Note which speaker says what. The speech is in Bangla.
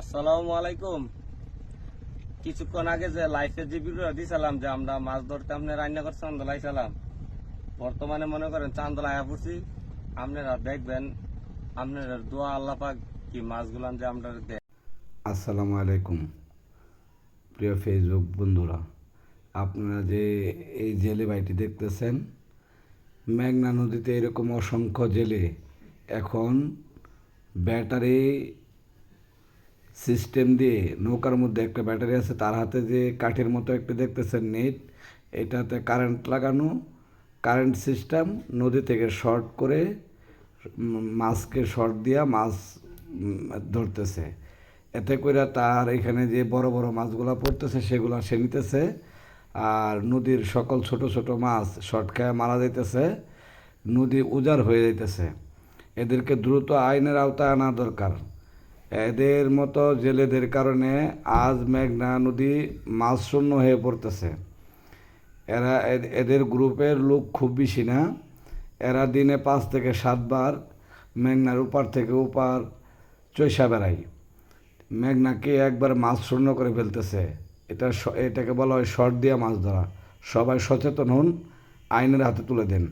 Speaker 1: আসসালামু আলাইকুম। কিছুক্ষণ আগে যে লাইফে যে ভিডিও দিছিলাম যে আমরা মাছ ধরতে আপনি রান্না করতে চান্দলাই বর্তমানে মনে করেন চান্দলা আয়া পড়ছি। আপনারা দেখবেন আপনারা দোয়া আল্লাহ পাক কি মাছগুলান যে আমরা দেয়
Speaker 2: আসসালামু আলাইকুম। প্রিয় ফেসবুক বন্ধুরা, আপনারা যে এই জেলে বাড়িটি দেখতেছেন, মেঘনা নদীতে এরকম অসংখ্য জেলে এখন ব্যাটারি সিস্টেম দিয়ে নৌকার মধ্যে একটা ব্যাটারি আছে, তার হাতে যে কাঠের মতো একটা দেখতেছেন নেট, এটাতে কারেন্ট লাগানো কারেন্ট সিস্টেম নদী থেকে শর্ট করে মাছকে শর্ট দিয়া মাছ ধরতেছে। এতে করে তার এখানে যে বড় বড় মাছগুলো পড়তেছে, সেগুলো সে নিতেছে। আর নদীর সকল ছোট ছোট মাছ শর্ট খায় মারা যাইতেছে, নদী উজাড় হয়ে যাইতেছে। এদেরকে দ্রুত আইনের আওতায় আনা দরকার। এদের মতো জেলেদের কারণে আজ মেঘনা নদী মাছ শূন্য হয়ে পড়তেছে। এরা এদের গ্রুপের লোক খুব বেশি না। এরা দিনে পাঁচ থেকে সাতবার মেঘনার উপার থেকে উপার চৈসা বেড়ায়। মেঘনাকে একবার মাছ শূন্য করে ফেলতেছে। এটা এটাকে বলা হয় শর্ট দিয়ে মাছ ধরা। সবাই সচেতন হন, আইনের হাতে তুলে দেন।